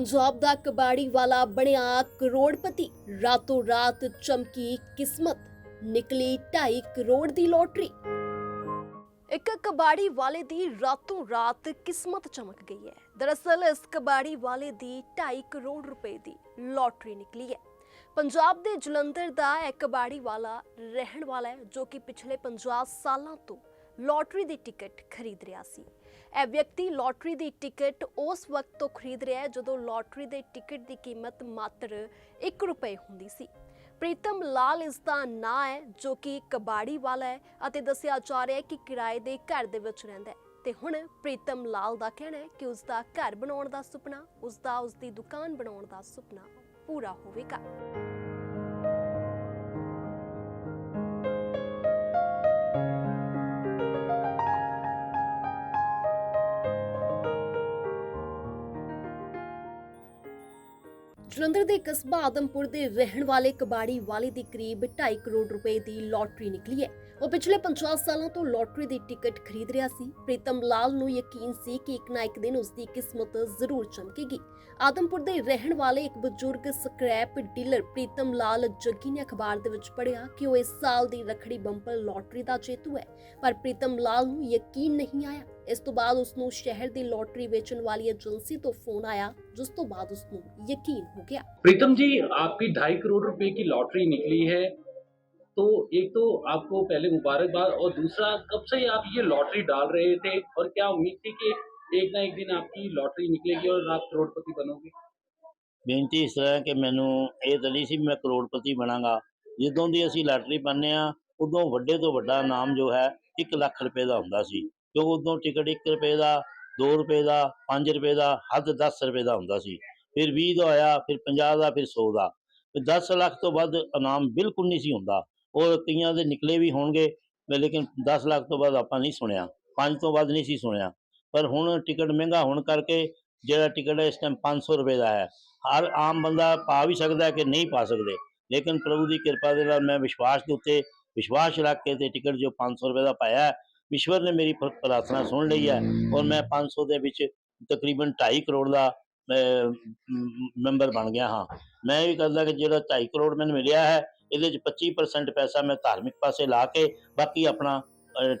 ਪੰਜਾਬ ਦਾ ਕਬਾੜੀ ਵਾਲਾ ਬਣਿਆ ਕਰੋੜਪਤੀ। ਰਾਤੋਂ ਰਾਤ ਚਮਕੀ ਕਿਸਮਤ, ਨਿਕਲੀ 2.5 ਕਰੋੜ ਦੀ ਲੋਟਰੀ। ਇੱਕ ਕਬਾੜੀ ਵਾਲੇ ਦੀ ਰਾਤੋਂ ਰਾਤ ਕਿਸਮਤ ਚਮਕ ਗਈ ਹੈ। ਦਰਅਸਲ ਇਸ ਕਬਾੜੀ ਵਾਲੇ ਦੀ 2.5 ਕਰੋੜ ਰੁਪਏ ਦੀ ਲੋਟਰੀ ਨਿਕਲੀ ਹੈ। ਪੰਜਾਬ ਦੇ ਜਲੰਧਰ ਦਾ ਇੱਕ ਕਬਾੜੀ ਵਾਲਾ ਰਹਿਣ ਵਾਲਾ ਹੈ, ਜੋ ਕਿ ਪਿਛਲੇ 50 ਸਾਲਾਂ ਤੋਂ ਲੋਟਰੀ ਦੀ ਟਿਕਟ ਖਰੀਦ ਰਿਹਾ ਸੀ। ਇਹ ਵਿਅਕਤੀ ਲੋਟਰੀ ਦੀ ਟਿਕਟ ਉਸ ਵਕਤ ਤੋਂ ਖਰੀਦ ਰਿਹਾ ਹੈ ਜਦੋਂ ਲੋਟਰੀ ਦੇ ਟਿਕਟ ਦੀ ਕੀਮਤ ਮਾਤਰ 1 ਰੁਪਏ ਹੁੰਦੀ ਸੀ। ਪ੍ਰੀਤਮ ਲਾਲ ਇਸ ਦਾ ਨਾਂ ਹੈ ਜੋ ਕਿ ਕਬਾੜੀ ਵਾਲਾ ਹੈ ਅਤੇ ਦੱਸਿਆ ਜਾ ਰਿਹਾ ਹੈ ਕਿ ਕਿਰਾਏ ਦੇ ਘਰ ਦੇ ਵਿੱਚ ਰਹਿੰਦਾ ਹੈ। ਤੇ ਹੁਣ ਪ੍ਰੀਤਮ ਲਾਲ ਦਾ ਕਹਿਣਾ ਹੈ ਕਿ ਉਸ ਦਾ ਘਰ ਬਣਾਉਣ ਦਾ ਸੁਪਨਾ ਉਸ ਦਾ ਉਸ ਦੀ ਦੁਕਾਨ ਬਣਾਉਣ ਦਾ ਸੁਪਨਾ ਪੂਰਾ ਹੋਵੇਗਾ। ਜਲੰਧਰ ਦੇ ਕਸਬਾ ਆਦਮਪੁਰ ਦੇ ਰਹਿਣ ਵਾਲੇ ਕਬਾੜੀ ਵਾਲੇ ਦੀ ਕਰੀਬ 2.5 ਕਰੋੜ ਰੁਪਏ ਦੀ ਲੋਟਰੀ ਨਿਕਲੀ ਹੈ। ਉਹ ਪਿਛਲੇ 50 ਸਾਲਾਂ ਤੋਂ ਲੋਟਰੀ ਦੀ ਟਿਕਟ ਖਰੀਦ ਰਿਹਾ ਸੀ। ਪ੍ਰੀਤਮ ਲਾਲ ਨੂੰ ਯਕੀਨ ਸੀ ਕਿ ਇੱਕ ਨਾ ਇੱਕ ਦਿਨ ਉਸ ਦੀ ਕਿਸਮਤ ਜ਼ਰੂਰ ਚਮਕੇਗੀ। ਆਦਮਪੁਰ ਦੇ ਰਹਿਣ ਵਾਲੇ ਇੱਕ ਬਜ਼ੁਰਗ ਸਕ੍ਰੈਪ ਡੀਲਰ ਪ੍ਰੀਤਮ ਲਾਲ ਜੱਗੀ ਨੇ ਅਖਬਾਰ ਦੇ ਵਿੱਚ ਪੜ੍ਹਿਆ ਕਿ ਉਹ ਇਸ ਸਾਲ ਦੀ ਰਖੜੀ ਬੰਪਰ ਲੋਟਰੀ ਦਾ ਜੇਤੂ ਹੈ, ਪਰ ਪ੍ਰੀਤਮ ਲਾਲ ਨੂੰ ਯਕੀਨ ਨਹੀਂ ਆਇਆ। ਇਸ ਤੋਂ ਬਾਅਦ ਉਸ ਨੂੰ ਸ਼ਹਿਰ ਦੀ ਲੋਟਰੀ ਵੇਚਣ ਵਾਲੀ ਏਜੰਸੀ ਤੋਂ ਫੋਨ ਆਇਆ ਜਿਸ ਤੋਂ ਬਾਅਦ ਉਸ ਨੂੰ ਯਕੀਨ ਹੋ ਗਿਆ प्रीतम जी आपकी ढाई करोड़ रुपए की लॉटरी निकली है तो एक तो आपको पहले मुबारकबाद और दूसरा कब से आप ये लॉटरी डाल रहे थे और क्या उम्मीद थी कि एक ना एक दिन आपकी लॉटरी निकलेगी और आप करोड़पति बनोगे ਬੇਨਤੀ ਇਸ ਤਰ੍ਹਾਂ ਹੈ ਕਿ ਮੈਨੂੰ ਇਹ ਤਾਂ ਨਹੀਂ ਸੀ ਵੀ ਮੈਂ ਕਰੋੜਪਤੀ ਬਣਾਂਗਾ ਜਦੋਂ ਦੀ ਅਸੀਂ ਲਾਟਰੀ ਪਾਉਂਦੇ ਹਾਂ ਉਦੋਂ ਵੱਡੇ ਤੋਂ ਵੱਡਾ ਨਾਮ ਜੋ ਹੈ 1 ਲੱਖ ਰੁਪਏ ਦਾ ਹੁੰਦਾ ਸੀ ਕਿਉਂਕਿ ਉਦੋਂ ਟਿਕਟ 1 ਰੁਪਏ ਦਾ 2 ਰੁਪਏ ਦਾ 5 ਰੁਪਏ ਦਾ, ਹੱਦ 10 ਰੁਪਏ ਦਾ ਹੁੰਦਾ ਸੀ। ਫਿਰ 20 ਦਾ ਹੋਇਆ, ਫਿਰ 50 ਦਾ, ਫਿਰ 100 ਦਾ। ਤੇ 10 ਲੱਖ ਤੋਂ ਵੱਧ ਇਨਾਮ ਬਿਲਕੁਲ ਨਹੀਂ ਸੀ ਹੁੰਦਾ। ਉਹ ਕਈਆਂ ਦੇ ਨਿਕਲੇ ਵੀ ਹੋਣਗੇ ਲੇਕਿਨ 10 ਲੱਖ ਤੋਂ ਵੱਧ ਆਪਾਂ ਨਹੀਂ ਸੁਣਿਆ। 5 ਤੋਂ ਵੱਧ ਨਹੀਂ ਸੀ ਸੁਣਿਆ। ਪਰ ਹੁਣ ਟਿਕਟ ਮਹਿੰਗਾ ਹੋਣ ਕਰਕੇ ਜਿਹੜਾ ਟਿਕਟ ਹੈ, ਇਸ ਟਾਈਮ 500 ਰੁਪਏ ਦਾ ਹੈ। ਹਰ ਆਮ ਬੰਦਾ ਪਾ ਵੀ ਸਕਦਾ ਕਿ ਨਹੀਂ ਪਾ ਸਕਦੇ। ਲੇਕਿਨ ਪ੍ਰਭੂ ਦੀ ਕਿਰਪਾ ਦੇ ਨਾਲ ਮੈਂ ਵਿਸ਼ਵਾਸ ਦੇ ਉੱਤੇ, ਵਿਸ਼ਵਾਸ ਰੱਖ ਕੇ ਤੇ ਟਿਕਟ ਜੋ 500 ਰੁਪਏ ਦਾ ਪਾਇਆ ਈਸ਼ਵਰ ਨੇ ਮੇਰੀ ਪ੍ਰਾਰਥਨਾ ਸੁਣ ਲਈ ਹੈ ਔਰ ਮੈਂ 500 ਦੇ ਵਿੱਚ ਤਕਰੀਬਨ 2.5 ਕਰੋੜ ਦਾ ਮੈਂਬਰ ਬਣ ਗਿਆ ਹਾਂ। ਮੈਂ ਇਹ ਵੀ ਕਰਦਾ ਕਿ ਜਿਹੜਾ 2.5 ਕਰੋੜ ਮੈਨੂੰ ਮਿਲਿਆ ਹੈ, ਇਹਦੇ ਚ 25% ਪੈਸਾ ਮੈਂ ਧਾਰਮਿਕ ਪਾਸੇ ਲਾ ਕੇ ਬਾਕੀ ਆਪਣਾ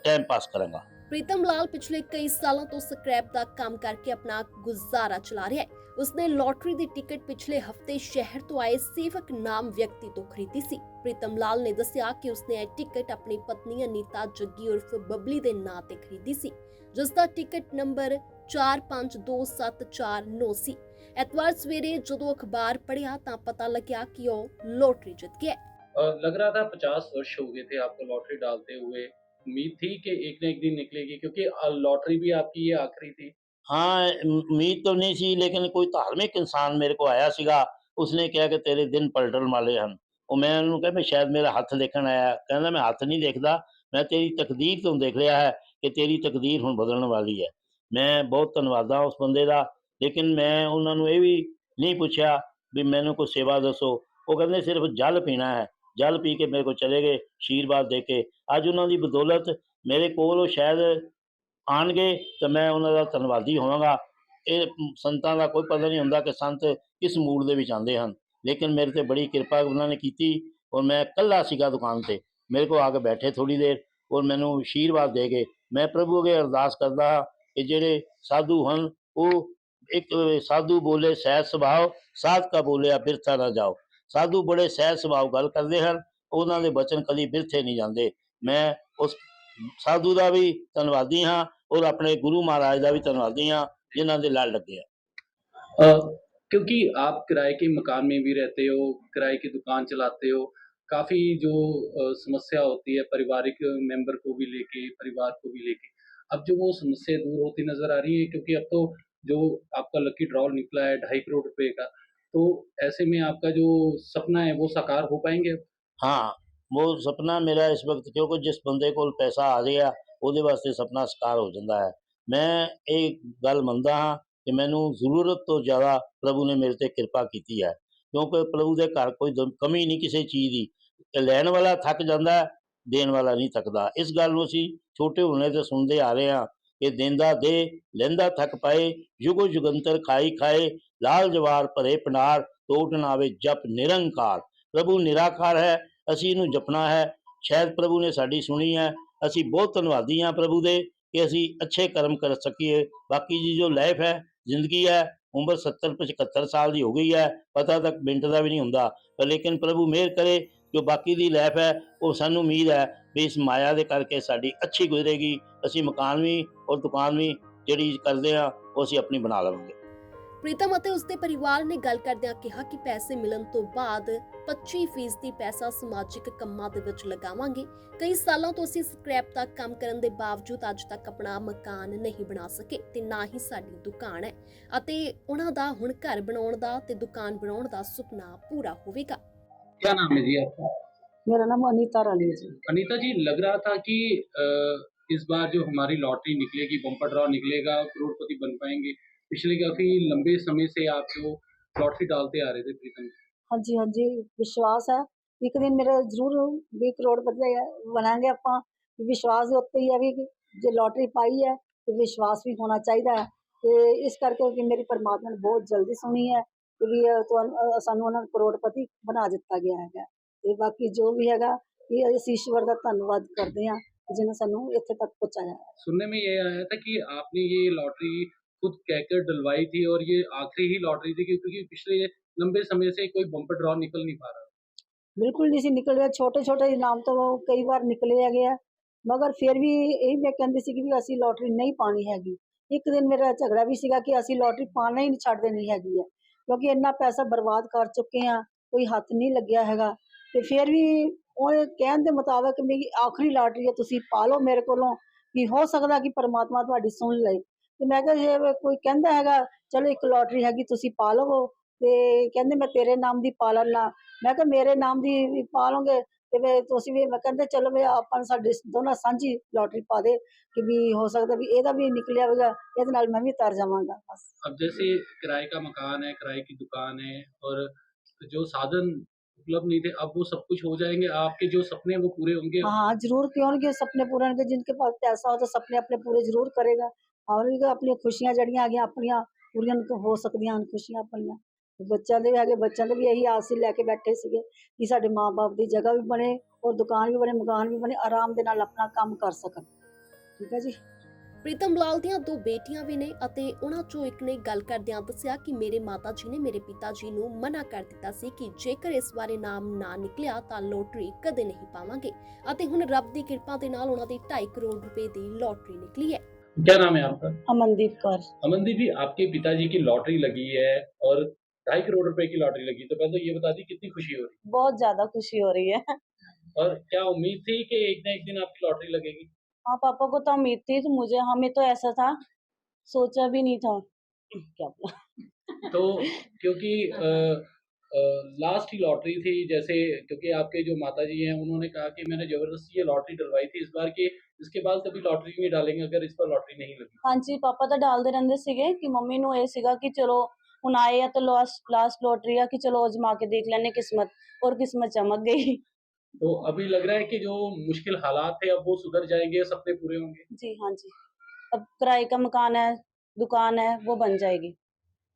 ਟਾਈਮ ਪਾਸ ਕਰਾਂਗਾ। ਪ੍ਰੀਤਮ ਲਾਲ ਪਿਛਲੇ ਕਈ ਸਾਲਾਂ ਤੋਂ ਸਕ੍ਰੈਪ ਦਾ ਕੰਮ ਕਰਕੇ ਆਪਣਾ ਗੁਜ਼ਾਰਾ ਚਲਾ ਰਿਹਾ ਹੈ ਉਸਨੇ ਲੋਟਰੀ ਦੀ ਟਿਕਟ ਪਿਛਲੇ ਹਫਤੇ ਸ਼ਹਿਰ ਤੋਂ ਆਏ ਸੇਵਕ ਨਾਮ ਵਿਅਕਤੀ ਤੋਂ ਖਰੀਦੀ ਸੀ ਪ੍ਰੀਤਮ ਲਾਲ ਨੇ ਦੱਸਿਆ ਕਿ ਉਸਨੇ ਇਹ ਟਿਕਟ ਆਪਣੀ ਪਤਨੀ ਅਨੀਤਾ ਜੱਗੀ ਉਰਫ ਬਬਲੀ ਦੇ ਨਾਂ ਤੇ ਖਰੀਦੀ ਸੀ ਜਿਸ ਦਾ ਟਿਕਟ ਨੰਬਰ 452749 ਸੀ ਐਤਵਾਰ ਸਵੇਰੇ ਜਦੋਂ ਅਖਬਾਰ ਪੜ੍ਹਿਆ ਤਾਂ ਪਤਾ ਲੱਗਿਆ ਕਿ ਉਹ ਲੋਟਰੀ ਜਿੱਤ ਗਿਆ ਹੈ। और लग रहा था पचास वर्ष हो गए थे आपको लॉटरी डालते हुए उम्मीद थी कि एक ना एक दिन निकलेगी क्योंकि लॉटरी भी आपकी ये आखिरी थी ਹਾਂ ਉਮ- ਉਮੀਦ ਤਾਂ ਨਹੀਂ ਸੀ ਲੇਕਿਨ ਕੋਈ ਧਾਰਮਿਕ ਇਨਸਾਨ ਮੇਰੇ ਕੋ ਆਇਆ ਸੀਗਾ ਉਸਨੇ ਕਿਹਾ ਕਿ ਤੇਰੇ ਦਿਨ ਪਲਟਣ ਵਾਲੇ ਹਨ ਉਹ ਮੈਂ ਉਹਨੂੰ ਕਿਹਾ ਵੀ ਸ਼ਾਇਦ ਮੇਰਾ ਹੱਥ ਦੇਖਣ ਆਇਆ ਕਹਿੰਦਾ ਮੈਂ ਹੱਥ ਨਹੀਂ ਦੇਖਦਾ ਮੈਂ ਤੇਰੀ ਤਕਦੀਰ ਤੋਂ ਦੇਖ ਰਿਹਾ ਹੈ ਕਿ ਤੇਰੀ ਤਕਦੀਰ ਹੁਣ ਬਦਲਣ ਵਾਲੀ ਹੈ ਮੈਂ ਬਹੁਤ ਧੰਨਵਾਦਾ ਉਸ ਬੰਦੇ ਦਾ ਲੇਕਿਨ ਮੈਂ ਉਹਨਾਂ ਨੂੰ ਇਹ ਵੀ ਨਹੀਂ ਪੁੱਛਿਆ ਵੀ ਮੈਨੂੰ ਕੋਈ ਸੇਵਾ ਦੱਸੋ ਉਹ ਕਹਿੰਦੇ ਸਿਰਫ ਜਲ ਪੀਣਾ ਹੈ ਜਲ ਪੀ ਕੇ ਮੇਰੇ ਕੋਲ ਚਲੇ ਗਏ ਆਸ਼ੀਰਵਾਦ ਦੇ ਕੇ। ਅੱਜ ਉਹਨਾਂ ਦੀ ਬਦੌਲਤ ਮੇਰੇ ਕੋਲ ਉਹ ਸ਼ਾਇਦ ਆਣਗੇ ਤਾਂ ਮੈਂ ਉਹਨਾਂ ਦਾ ਧੰਨਵਾਦੀ ਹੋਵਾਂਗਾ। ਇਹ ਸੰਤਾਂ ਦਾ ਕੋਈ ਪਤਾ ਨਹੀਂ ਹੁੰਦਾ ਕਿ ਸੰਤ ਕਿਸ ਮੂਡ ਦੇ ਵਿੱਚ ਆਉਂਦੇ ਹਨ। ਲੇਕਿਨ ਮੇਰੇ ਤੇ ਬੜੀ ਕਿਰਪਾ ਉਹਨਾਂ ਨੇ ਕੀਤੀ ਔਰ ਮੈਂ ਇਕੱਲਾ ਸੀਗਾ ਦੁਕਾਨ ਤੇ। ਮੇਰੇ ਕੋਲ ਆ ਕੇ ਬੈਠੇ ਥੋੜੀ ਦੇਰ ਔਰ ਮੈਨੂੰ ਆਸ਼ੀਰਵਾਦ ਦੇ ਗਏ ਮੈਂ ਪ੍ਰਭੂ ਅੱਗੇ ਅਰਦਾਸ ਕਰਦਾ ਹਾਂ ਕਿ ਜਿਹੜੇ ਸਾਧੂ ਹਨ, ਉਹ ਇੱਕ ਸਾਧੂ ਬੋਲੇ, ਸਹਿਜ ਸੁਭਾਅ ਸਾਧ ਕਾ ਬੋਲਿਆ, ਬਿਰਥਾ ਨਾ ਜਾਓ। ਸਾਧੂ ਬੜੇ ਸਹਿਜ ਸੁਭਾਅ ਗੱਲ ਕਰਦੇ ਹਨ ਉਹਨਾਂ ਦੇ ਬਚਨ ਕਦੀ ਬਿਰਥੇ ਨਹੀਂ ਜਾਂਦੇ ਮੈਂ ਉਸ ਸਾਧੂ ਦਾ ਵੀ ਧੰਨਵਾਦੀ ਹਾਂ ਔਰ ਆਪਣੇ ਗੁਰੂ ਮਹਾਰਾਜ ਦਾ ਵੀ ਧੰਨਵਾਦੀ ਹਾਂ ਜਿਨ੍ਹਾਂ ਦੇ ਲੜ ਲੱਗੇ ਆ अ, क्योंकि आप किराए के मकान में भी रहते हो किराए की दुकान चलाते हो काफ़ी जो अ, समस्या होती है पारिवारिक मेंबर को भी लेके परिवार को भी लेके अब जो वो समस्या दूर होती नज़र आ रही है क्योंकि अब तो जो आपका लकी ड्रॉ निकला है ढाई करोड़ रुपए का तो ऐसे में आपका जो सपना है वो साकार हो पाएंगे ਹਾਂ ਉਹ ਸੁਪਨਾ ਮੇਰਾ ਇਸ ਵਕਤ ਕਿਉਂਕਿ ਜਿਸ ਬੰਦੇ ਕੋਲ ਪੈਸਾ ਆ ਗਿਆ ਉਹਦੇ ਵਾਸਤੇ ਸੁਪਨਾ ਸਾਕਾਰ ਹੋ ਜਾਂਦਾ ਹੈ ਮੈਂ ਇਹ ਗੱਲ ਮੰਨਦਾ ਹਾਂ ਕਿ ਮੈਨੂੰ ਜ਼ਰੂਰਤ ਤੋਂ ਜ਼ਿਆਦਾ ਪ੍ਰਭੂ ਨੇ ਮੇਰੇ ਤੇ ਕਿਰਪਾ ਕੀਤੀ ਹੈ ਕਿਉਂਕਿ ਪ੍ਰਭੂ ਦੇ ਘਰ ਕੋਈ ਦ- ਕਮੀ ਨਹੀਂ ਕਿਸੇ ਚੀਜ਼ ਦੀ ਤੇ ਲੈਣ ਵਾਲਾ ਥੱਕ ਜਾਂਦਾ ਹੈ ਦੇਣ ਵਾਲਾ ਨਹੀਂ ਥੱਕਦਾ ਇਸ ਗੱਲ ਨੂੰ ਅਸੀਂ ਛੋਟੇ ਹੁੰਦੇ ਤੋਂ ਸੁਣਦੇ ਆ ਰਹੇ ਹਾਂ ਇਹ ਦੇਂਦਾ ਦੇ, ਲੈਂਦਾ ਥੱਕ ਪਾਏ ਜੁਗੋ ਯੁਗੰਤਰ ਖਾਈ ਖਾਏ, ਲਾਲ ਜਵਾਰ ਭਰੇ ਪਨਾਰ, ਟੋਟ ਨਾ ਆਵੇ ਜਪ ਨਿਰੰਕਾਰ। ਪ੍ਰਭੂ ਨਿਰਾਕਾਰ ਹੈ, ਅਸੀਂ ਇਹਨੂੰ ਜਪਣਾ ਹੈ। ਸ਼ਾਇਦ ਪ੍ਰਭੂ ਨੇ ਸਾਡੀ ਸੁਣੀ ਹੈ। ਅਸੀਂ ਬਹੁਤ ਧੰਨਵਾਦੀ ਹਾਂ ਪ੍ਰਭੂ ਦੇ ਕਿ ਅਸੀਂ ਅੱਛੇ ਕਰਮ ਕਰ ਸਕੀਏ। ਬਾਕੀ ਦੀ ਜੋ ਲਾਈਫ ਹੈ, ਜ਼ਿੰਦਗੀ ਹੈ, ਉਮਰ 70 75 ਸਾਲ ਦੀ ਹੋ ਗਈ ਹੈ, ਪਤਾ ਤੱਕ ਮਿੰਟ ਦਾ ਵੀ ਨਹੀਂ ਹੁੰਦਾ। ਪਰ ਲੇਕਿਨ ਪ੍ਰਭੂ ਮਿਹਰ ਕਰੇ, ਜੋ ਬਾਕੀ ਦੀ ਲਾਈਫ ਹੈ, ਉਹ ਸਾਨੂੰ ਉਮੀਦ ਹੈ ਵੀ ਇਸ ਮਾਇਆ ਦੇ ਕਰਕੇ ਸਾਡੀ ਅੱਛੀ ਗੁਜ਼ਰੇਗੀ ਅਸੀਂ ਮਕਾਨ ਵੀ ਔਰ ਦੁਕਾਨ ਵੀ ਜਿਹੜੀ ਕਰਦੇ ਆ ਉਹ ਅਸੀਂ ਆਪਣੀ ਬਣਾ ਲਵਾਂਗੇ। ਪ੍ਰੀਤਮ ਅਤੇ ਉਸਦੇ ਪਰਿਵਾਰ ਨੇ ਗੱਲ ਕਰਦਿਆਂ ਕਿਹਾ ਕਿ ਪੈਸੇ ਮਿਲਣ ਤੋਂ ਬਾਅਦ 25% ਪੈਸਾ ਸਮਾਜਿਕ ਕੰਮਾਂ ਦੇ ਵਿੱਚ ਲਗਾਵਾਂਗੇ। ਕਈ ਸਾਲਾਂ ਤੋਂ ਅਸੀਂ ਸਕ੍ਰੈਪ ਦਾ ਕੰਮ ਕਰਨ ਦੇ ਬਾਵਜੂਦ ਅੱਜ ਤੱਕ ਆਪਣਾ ਮਕਾਨ ਨਹੀਂ ਬਣਾ ਸਕੇ ਤੇ ਨਾ ਹੀ ਸਾਡੀ ਦੁਕਾਨ ਹੈ ਅਤੇ ਉਹਨਾਂ ਦਾ ਹੁਣ ਘਰ ਬਣਾਉਣ ਦਾ ਤੇ ਦੁਕਾਨ ਬਣਾਉਣ ਦਾ ਸੁਪਨਾ ਪੂਰਾ ਹੋਵੇਗਾ। ਕੀ ਨਾਮ ਹੈ ਜੀ ਆਪਕਾ? मेरा नाम अनीता रानी है जी अनीता जी लग रहा था कि अ, इस बार जो हमारी लॉटरी निकलेगी बम्पर ड्रॉ निकलेगा करोड़पति बन पाएंगे पिछले काफी लंबे समय से आप जो लॉटरी डालते आ रहे थे प्रीतम हाँ जी हाँ जी विश्वास है एक दिन मेरा जरूर भी करोड़पति है बनाएंगे ਆਪਾਂ ਵਿਸ਼ਵਾਸ ਦੇ ਉੱਤੇ ਹੀ ਹੈ ਵੀ ਜੇ ਲੋਟਰੀ ਪਾਈ ਹੈ ਤੇ ਵਿਸ਼ਵਾਸ ਵੀ ਹੋਣਾ ਚਾਹੀਦਾ ਹੈ ਤੇ ਇਸ ਕਰਕੇ ਕਿ ਮੇਰੀ ਪਰਮਾਤਮਾ ਨੇ ਬਹੁਤ ਜਲਦੀ ਸੁਣੀ ਹੈ ਕਿ ਵੀ ਇਹ ਤੁਹਾਨੂੰ ਅਹ ਸਾਨੂੰ ਉਹਨਾਂ ਨੂੰ ਕਰੋੜਪਤੀ ਬਣਾ ਦਿੱਤਾ ਗਿਆ ਹੈਗਾ ਤੇ ਬਾਕੀ ਜੋ ਵੀ ਹੈਗਾ ਇਹ ਅਸੀਂ ਈਸ਼ਵਰ ਦਾ ਧੰਨਵਾਦ ਕਰਦੇ ਹਾਂ ਜਿਹਨੇ ਸਾਨੂੰ ਇੱਥੇ ਤੱਕ ਪਹੁੰਚਾਇਆ ਹੈ। सुनने में ये आया था कि आपने ये लॉटरी खुद कहकर डलवाई थी और ये आखिरी ही लॉटरी थी क्योंकि पिछले लंबे समय से कोई बम्पर ड्रॉ निकल नहीं पा रहा ਬਿਲਕੁਲ ਨਹੀਂ ਸੀ ਨਿਕਲ ਰਿਹਾ ਛੋਟੇ ਛੋਟੇ ਇਨਾਮ ਤੋਂ ਕਈ ਵਾਰ ਨਿਕਲੇ ਹੈਗੇ ਆ ਮਗਰ ਫਿਰ ਵੀ ਇਹ ਮੈਂ ਕਹਿੰਦੀ ਸੀ ਕਿ ਵੀ ਅਸੀਂ ਲੋਟਰੀ ਨਹੀਂ ਪਾਣੀ ਹੈਗੀ ਇੱਕ ਦਿਨ ਮੇਰਾ ਝਗੜਾ ਵੀ ਸੀਗਾ ਕਿ ਅਸੀਂ ਲੋਟਰੀ ਪਾਣਾ ਹੀ ਨਹੀਂ ਛੱਡ ਦੇਣੀ ਹੈਗੀ ਹੈ ਕਿਉਂਕਿ ਇੰਨਾ ਪੈਸਾ ਬਰਬਾਦ ਕਰ ਚੁੱਕੇ ਆ ਕੋਈ ਹੱਥ ਨਹੀਂ ਲੱਗਿਆ ਹੈਗਾ ਤੇ ਫਿਰ ਵੀ ਉਹ ਕਹਿਣ ਦੇ ਮੁਤਾਬਕ ਮੇਰੀ ਆਖਰੀ ਲਾਟਰੀ ਹੈ ਤੁਸੀਂ ਪਾ ਲਓ ਮੇਰੇ ਕੋਲੋਂ ਕਿ ਹੋ ਸਕਦਾ ਕਿ ਪਰਮਾਤਮਾ ਤੁਹਾਡੀ ਸੁਣ ਲਏ ਤੇ ਮੈਂ ਕਿਹਾ ਜੇ ਕੋਈ ਕਹਿੰਦਾ ਹੈਗਾ ਚਲੋ ਇੱਕ ਲੋਟਰੀ ਹੈਗੀ ਤੁਸੀਂ ਪਾ ਲਵੋ ਤੇ ਕਹਿੰਦੇ ਮੈਂ ਤੇਰੇ ਨਾਮ ਦੀ ਪਾ ਲੈਣਾ ਮੈਂ ਕਿਹਾ ਮੇਰੇ ਨਾਮ ਦੀ ਵੀ ਪਾ ਲਓਗੇ ਤੇ ਵੀ ਤੁਸੀਂ ਵੀ ਮੈਂ ਕਹਿੰਦੇ ਚਲੋ ਵੀ ਆਪਾਂ ਨੂੰ ਸਾਡੇ ਦੋਨਾਂ ਸਾਂਝੀ ਲੋਟਰੀ ਪਾ ਦੇ ਕਿ ਵੀ ਹੋ ਸਕਦਾ ਵੀ ਇਹਦਾ ਵੀ ਨਿਕਲਿਆ ਹੋਵੇਗਾ ਇਹਦੇ ਨਾਲ ਮੈਂ ਵੀ ਤਰ ਜਾਵਾਂਗਾ ਬਸ अब जैसे किराए का मकान है किराए की दुकान है और जो साधन उपलब्ध नहीं थे अब वो सब कुछ हो जाएंगे आपके जो सपने हैं वो पूरे होंगे हाँ हाँ जरूर क्यों नहीं कि सपने पूरे होंगे जिनके पास पैसा हो तो सपने अपने पूरे जरूर करेगा और भी अपनी खुशियां जड़ियां आ गई अपनियां पूरियां तो हो ਸਕਦੀਆਂ ਹਨ ਖੁਸ਼ੀਆਂ ਆਪਣੀਆਂ ਬੱਚਿਆਂ ਦੇ ਵੀ ਹੈਗੇ ਬੱਚਿਆਂ ਦੇ ਵੀ ਇਹੀ ਆਸ ਹੀ ਲੈ ਕੇ ਬੈਠੇ ਸੀਗੇ ਕਿ ਸਾਡੇ ਮਾਪੇ ਦੀ ਜਗ੍ਹਾ ਵੀ ਬਣੇ ਔਰ ਦੁਕਾਨ ਵੀ ਬਣੇ ਮਕਾਨ ਵੀ ਬਣੇ ਆਰਾਮ ਦੇ ਨਾਲ ਆਪਣਾ ਕੰਮ ਕਰ ਸਕਣ ਠੀਕ ਹੈ ਜੀ ਪ੍ਰੀਤਮ ਲਾਲ ਦੀਆਂ ਦੋ ਬੇਟੀਆਂ ਵੀ ਨੇ ਅਤੇ ਉਹਨਾਂ ਚੋਂ ਇੱਕ ਨੇ ਗੱਲ ਕਰਦਿਆਂ ਦੱਸਿਆ ਕਿ ਮੇਰੇ ਮਾਤਾ ਜੀ ਨੇ ਮੇਰੇ ਪਿਤਾ ਜੀ ਨੂੰ ਮਨਾ ਕਰ ਦਿੱਤਾ ਸੀ ਕਿ ਜੇਕਰ ਇਸ ਬਾਰੇ ਨਾਮ ਨਾ ਨਿਕਲਿਆ ਤਾਂ ਲੋਟਰੀ ਕਦੇ ਨਹੀਂ ਪਾਵਾਂਗੇ ਅਤੇ ਹੁਣ ਰੱਬ ਦੀ ਕਿਰਪਾ ਦੇ ਨਾਲ ਉਹਨਾਂ ਦੀ 2.5 ਕਰੋੜ ਰੁਪਏ ਦੀ ਲੋਟਰੀ ਨਿਕਲੀ ਹੈ क्या नाम है आपका ਅਮਨਦੀਪ ਕੌਰ अमनदीप जी आपके पिताजी की लॉटरी लगी है और ढाई करोड़ रुपए की लॉटरी लगी तो पहले तो ये बता दी कितनी खुशी हो रही बहुत ज्यादा खुशी हो रही है है और क्या उम्मीद थी कि एक न एक दिन आपकी लॉटरी लगेगी हाँ पापा को तो उम्मीद थी तो मुझे हमें तो ऐसा था सोचा भी नहीं था क्या बोला तो क्योंकि लास्ट ही लॉटरी थी जैसे क्योंकि आपके जो माता जी हैं उन्होंने कहा कि मैंने जबरदस्ती ये लॉटरी डलवाई थी इस बार के इसके बाद कभी लॉटरी नहीं डालेंगे अगर इस पर लॉटरी नहीं लगी ਹਾਂਜੀ ਪਾਪਾ ਤਾਂ ਡਾਲਦੇ ਰਹਿੰਦੇ ਸੀਗੇ ਕਿ ਮੰਮੀ ਨੂੰ ਇਹ ਸੀਗਾ ਕਿ ਚਲੋ ਹੁਣ ਆਏ ਆ ਤਾਂ ਲਾਸਟ ਲਾਸਟ ਲੋਟਰੀ ਆ ਕਿ ਚਲੋ ਅਜਮਾ ਕੇ ਦੇਖ ਲੈਣੇ किस्मत और किस्मत चमक गई तो अभी लग रहा है कि जो मुश्किल हालात थे अब वो सुधर जाएंगे सपने पूरे होंगे जी हाँ जी अब किराए का मकान है दुकान है वो बन जाएगी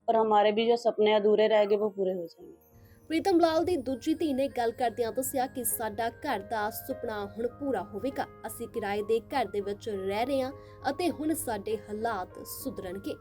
और हमारे भी जो सपने अधूरे रह गए वो पूरे हो जाएंगे ਪ੍ਰੀਤਮ ਲਾਲ ਦੀ ਦੂਜੀ ਧੀ ਨੇ ਗੱਲ ਕਰਦਿਆਂ ਦੱਸਿਆ ਕਿ ਸਾਡਾ ਘਰ ਦਾ ਸੁਪਨਾ ਹੁਣ ਪੂਰਾ ਹੋਵੇਗਾ ਅਸੀਂ ਕਿਰਾਏ ਦੇ ਘਰ ਦੇ ਵਿੱਚ ਰਹਿ ਰਹੇ ਹਾਂ ਅਤੇ ਹੁਣ ਸਾਡੇ ਹਾਲਾਤ ਸੁਧਰਨਗੇ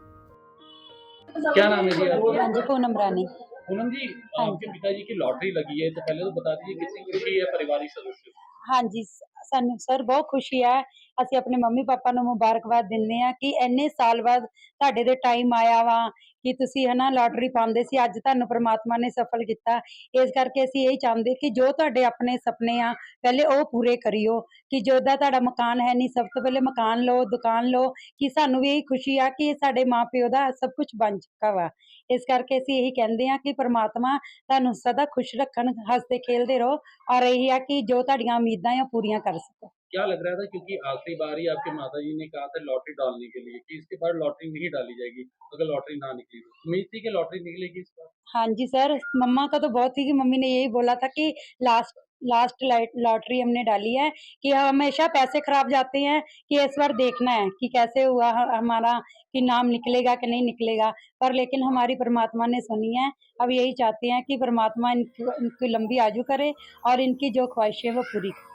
क्या नाम है जी आपका हाँ जी पूनम रानी पूनम जी आपके पिताजी की लॉटरी लगी है तो पहले तो बता दीजिए कितनी खुशी है परिवारिक सदस्यों हाँ जी सानू सर बहुत खुशी है ਅਸੀਂ ਆਪਣੇ ਮੰਮੀ ਪਾਪਾ ਨੂੰ ਮੁਬਾਰਕਬਾਦ ਦਿੰਦੇ ਆ ਕਿ ਇੰਨੇ ਸਾਲ ਬਾਅਦ ਤੁਹਾਡੇ ਦੇ ਟਾਈਮ ਆਇਆ ਵਾ ਕਿ ਤੁਸੀਂ ਹਨਾ ਲਾਟਰੀ ਪਾਉਂਦੇ ਸੀ, ਅੱਜ ਤੁਹਾਨੂੰ ਪ੍ਰਮਾਤਮਾ ਨੇ ਸਫਲ ਕੀਤਾ। ਇਸ ਕਰਕੇ ਅਸੀਂ ਇਹ ਚਾਹੁੰਦੇ ਕਿ ਜੋ ਤੁਹਾਡੇ ਆਪਣੇ ਸੁਪਨੇ ਆ, ਪਹਿਲੇ ਉਹ ਪੂਰੇ ਕਰਿਓ ਕਿ ਜੋ ਦਾ ਤੁਹਾਡਾ ਮਕਾਨ ਹੈ ਨਹੀਂ, ਸਭ ਤੋਂ ਪਹਿਲੇ ਮਕਾਨ ਲਓ, ਦੁਕਾਨ ਲਓ, ਕਿ ਸਾਨੂੰ ਵੀ ਇਹ ਖੁਸ਼ੀ ਆ ਕਿ ਸਾਡੇ ਮਾਪਿਓ ਦਾ ਸਭ ਕੁਝ ਬਣ ਚੁੱਕਾ ਵਾ। ਇਸ ਕਰਕੇ ਅਸੀਂ ਇਹੀ ਕਹਿੰਦੇ ਆ ਕਿ ਪ੍ਰਮਾਤਮਾ ਤੁਹਾਨੂੰ ਸਦਾ ਖੁਸ਼ ਰੱਖਣ, ਹੱਸਦੇ ਖੇਲਦੇ ਰਹੋ ਔਰ ਇਹੀ ਆ ਕਿ ਜੋ ਤੁਹਾਡੀਆਂ ਉਮੀਦਾਂ ਆ ਪੂਰੀਆਂ ਕਰ ਸਕੋ। क्या लग रहा था? क्योंकि आखिरी बार ही आपके माता जी ने कहा था लॉटरी डालने के लिए कि इसके बाद लॉटरी नहीं डाली जाएगी अगर लॉटरी ना निकली तो। उम्मीद थी कि लॉटरी निकलेगी इस बार? हाँ जी सर, मम्मा का तो बहुत ही कि मम्मी ने यही बोला था कि लास्ट लास्ट लॉटरी हमने डाली है कि हमेशा पैसे खराब जाते हैं कि इस बार देखना है कि कैसे हुआ हमारा कि नाम निकलेगा कि नहीं निकलेगा। पर लेकिन हमारी परमात्मा ने सुनी है। अब यही चाहते हैं कि परमात्मा इनकी इनकी लंबी आजू करे और इनकी जो ख्वाहिशें वो पूरी करे।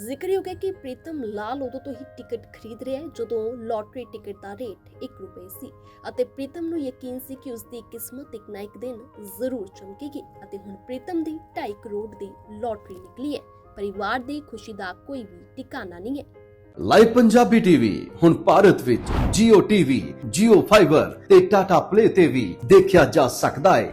ਜ਼ਿਕਰਯੋਗ ਹੈ ਕਿ ਪ੍ਰੀਤਮ ਲਾਲ ਉਦੋਂ ਤੋਂ ਹੀ ਟਿਕਟ ਖਰੀਦ ਰਿਹਾ ਹੈ ਜਦੋਂ ਲੋਟਰੀ ਟਿਕਟ ਦਾ ਰੇਟ 1 ਰੁਪਏ ਸੀ। ਅਤੇ ਪ੍ਰੀਤਮ ਨੂੰ ਯਕੀਨ ਸੀ ਕਿ ਉਸ ਦੀ ਕਿਸਮਤ ਇੱਕ ਨਾ ਇੱਕ ਦਿਨ ਜ਼ਰੂਰ ਚਮਕੇਗੀ ਅਤੇ ਹੁਣ ਪ੍ਰੀਤਮ ਦੀ 2.5 ਕਰੋੜ ਦੀ ਲੋਟਰੀ ਨਿਕਲੀ ਹੈ। ਪਰਿਵਾਰ ਦੀ ਖੁਸ਼ੀ ਦਾ ਕੋਈ ਵੀ ਟਿਕਾਣਾ ਨਹੀਂ ਹੈ। ਲਾਈਵ ਪੰਜਾਬੀ ਟੀਵੀ ਹੁਣ ਭਾਰਤ ਵਿੱਚ Jio TV, Jio Fiber ਤੇ Tata Play ਤੇ ਵੀ ਦੇਖਿਆ ਜਾ ਸਕਦਾ ਹੈ।